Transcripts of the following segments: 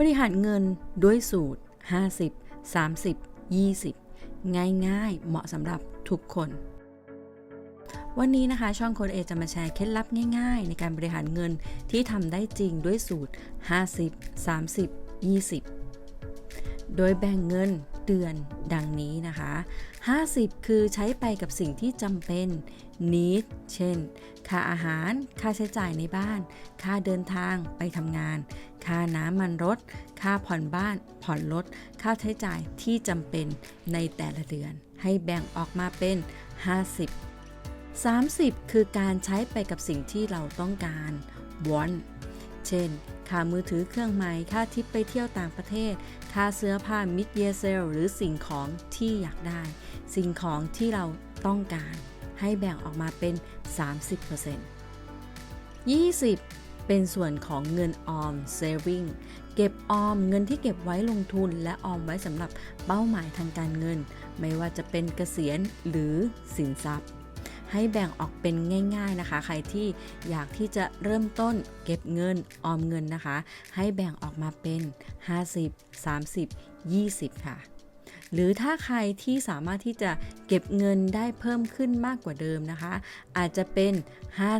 บริหารเงินด้วยสูตร 50 30 20 ง่ายๆ เหมาะสำหรับทุกคน วันนี้นะคะ ช่องโค้ดเอจะมาแชร์เคล็ดลับง่ายๆ ในการบริหารเงินที่ทำได้จริงด้วยสูตร 50 30 20 โดยแบ่งเงินเดือนดังนี้นะคะ 50 คือใช้ไปกับสิ่งที่จำเป็น need เช่น ค่าอาหาร ค่าใช้จ่ายในบ้าน ค่าเดินทางไปทำงาน ค่าน้ำมันรถ ค่าผ่อนบ้าน ผ่อนรถ ค่าใช้จ่ายที่จำเป็นในแต่ละเดือน ให้แบ่งออกมาเป็น 50 30 คือการใช้ไปกับสิ่งที่เราต้องการ want เช่น ค่ามือถือเครื่องใหม่ ค่าทิปไปเที่ยวต่างประเทศ ค่าเสื้อผ้า mid year sale หรือสิ่งของที่อยากได้ สิ่งของที่เราต้องการ ให้แบ่งออกมาเป็น 30% 20 เป็นส่วนของเงินออม saving เก็บออมเงินที่เก็บไว้ลงทุนและออมไว้สำหรับเป้าหมายทางการเงิน ไม่ว่าจะเป็นเกษียณหรือสินทรัพย์ ให้แบ่งออกเป็นง่าย ๆนะคะ ใครที่อยากที่จะเริ่มต้นเก็บเงินออมเงินนะคะ ให้แบ่งออกมาเป็น 50 30 20 ค่ะหรือถ้าใครที่สามารถที่จะเก็บเงินได้เพิ่มขึ้นมากกว่าเดิมนะคะ อาจจะเป็น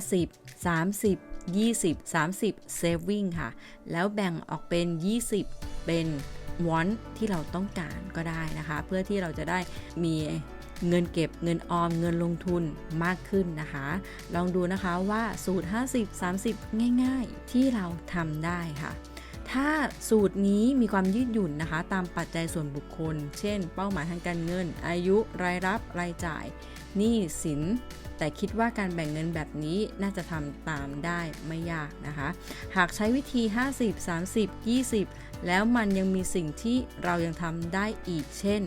50 30 20 30 saving ค่ะ แล้วแบ่งออกเป็น 20 เป็น want ที่เราต้องการก็ได้นะคะ เพื่อที่เราจะได้มีเงินเก็บเงินออมเงินลงทุนมากขึ้นนะคะ ลองดูนะคะว่าสูตร 50 30 ง่ายๆ ที่เราทำได้ค่ะ ถ้าสูตรนี้มีความยืดหยุ่นนะคะ ตามปัจจัยส่วนบุคคล เช่น เป้าหมายทางการเงิน อายุรายรับรายจ่ายหนี้สิน แต่คิดว่าการแบ่งเงินแบบนี้น่าจะทำตามได้ไม่ยากนะคะ หากใช้วิธี 50 30 20 แล้วมันยังมีสิ่งที่เรายังทำได้อีกเช่น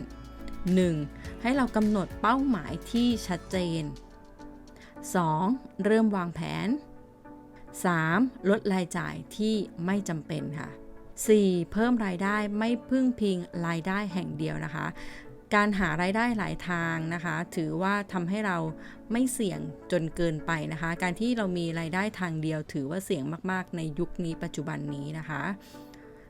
1. ให้เรากำหนดเป้าหมายที่ชัดเจน 2. เริ่มวางแผน 3. ลดรายจ่ายที่ไม่จำเป็นค่ะ 4. เพิ่มรายได้ไม่พึ่งพิงรายได้แห่งเดียวนะคะ การหารายได้หลายทางนะคะ ถือว่าทำให้เราไม่เสี่ยงจนเกินไปนะคะ การที่เรามีรายได้ทางเดียว ถือว่าเสี่ยงมากๆ ในยุคนี้ปัจจุบันนี้นะคะ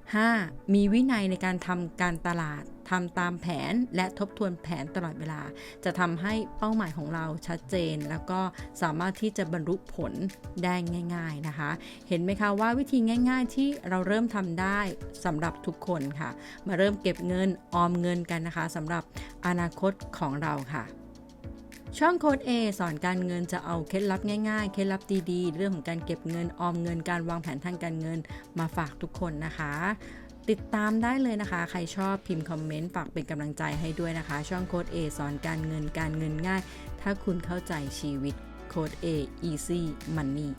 5. มีวินัยในการทำการตลาดทำตามแผนและทบทวนแผนตลอดเวลา จะทำให้เป้าหมายของเราชัดเจน แล้วก็สามารถที่จะบรรลุผลได้ง่าย ๆนะคะ เห็นไหมคะว่าวิธีง่าย ๆ ที่เราเริ่มทำได้สำหรับทุกคนค่ะ มาเริ่มเก็บเงินออมเงินกันนะคะสำหรับอนาคตของเราค่ะ ช่องโค้ด A สอนการเงินจะเอาเคล็ดลับง่ายๆ เคล็ดลับดีๆ เรื่องของการเก็บเงินออมเงินการวางแผนทางการเงินมาฝากทุกคนนะคะ ติดตามได้เลยนะคะ ใครชอบพิมพ์คอมเมนต์ฝากเป็นกำลังใจให้ด้วยนะคะ ช่องโค้ด A สอนการเงินการเงินง่าย ถ้าคุณเข้าใจชีวิตโค้ด A easy money